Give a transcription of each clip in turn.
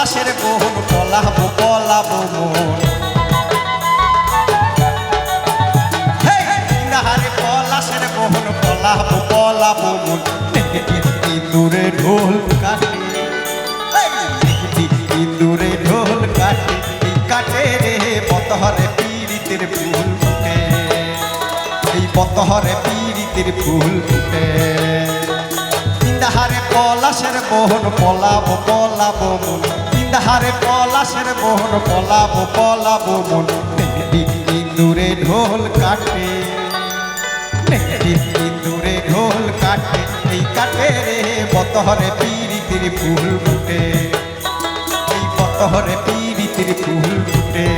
পলাশের মোহন পলাবো পলাবো মন। ইন্দুরে ঢোল কাটে হেই, ইন্দুরে ঢোল কাটে এই কাটে রে পতহরে পীড়িতের ফুল ফুটে। এই পতহরে পীড়িতের ফুল ফুটে। পলাশের মোহন পলাবো পলাবো মন। ইন্দাহারে পলাশের মোহন পলাবো পলাবো মন। ইন্দুরে ঢোল কাটে। ইন্দুরে ঢোল কাটে। এই কাটে রে বতহরে পীড়িতির ফুল ফুটে। এই বতহরে পীড়িতির ফুল ফুটে।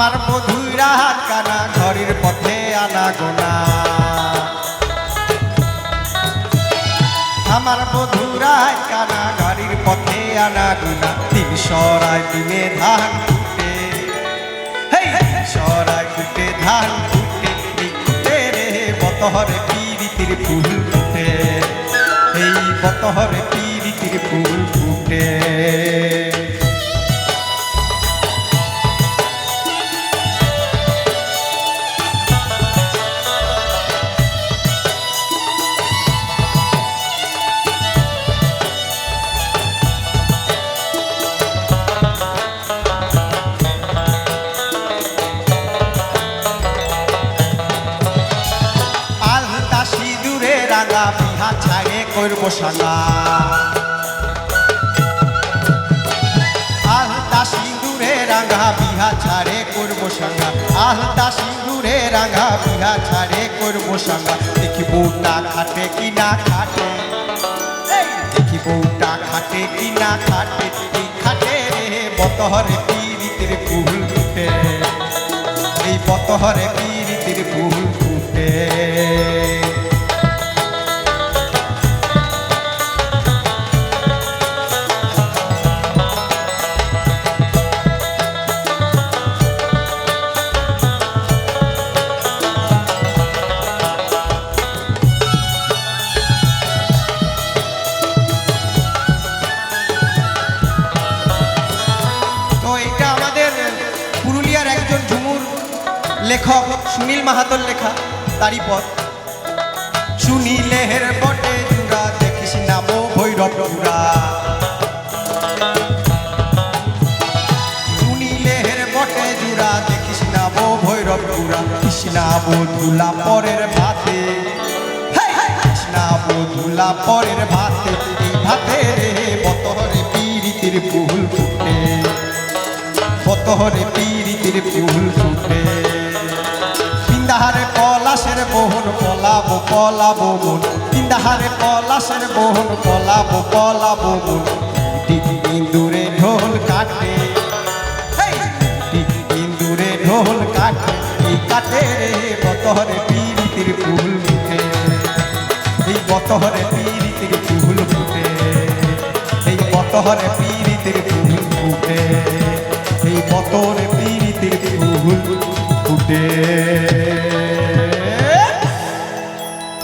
আমার মধুরা কানা, ঘরের পথে আনা গোনা। আমার মধুরা কানা, ঘরের পথে আনা গোনা। তিন সরাই দিনে ধান ফুটে। সরাই ফুটে ধান ফুটে ফুটে রে বতহরে পিরিতির ফুল ফুটে। এই বতহরে পিরিতির ফুল ফুটে। সিঁদুরে রাঙা বিহা ছাড়ে করব সাঙা আলতা সিঁদুরে রাঙা বিহা ছাড়ে করব সাঙা আলতা সিঁদুরে রাঙা বিহা ছাড়ে করব সাঙা দেখি বউটা খাটে কি না খাটে? দেখি বউটা খাটে কি না খাটে? এই খাটে রে বতহরে পীড়িতের ফুল এই পতহরে পীড়িতির লেখক সুনীল মাহাতোর লেখা, তারই পথ সুনীলের বটে জুড়া দেখিস নামো ভৈরব জুড়া সুনীলের বটে জুড়া দেখিস নামো ভৈরব জুড়া কৃষ্ণা বধুলা পরের ভাতে। কৃষ্ণা বধুলা পরের ভাতে। ভাতে রে বতরে ফুল ফুটে। পতহরে পলাবো মন তিন্দাহারে পলাশের মোহন, পলাবো পলাবো মন। ইন্দুরে ঢোল কাটে। ইন্দুরে ঢোল কাটে, এই কাটে রে বতহরে পীড়িতির ফুল ফুটে। এই বতহরে পীড়িতির ফুল ফুটে। এই বতহরে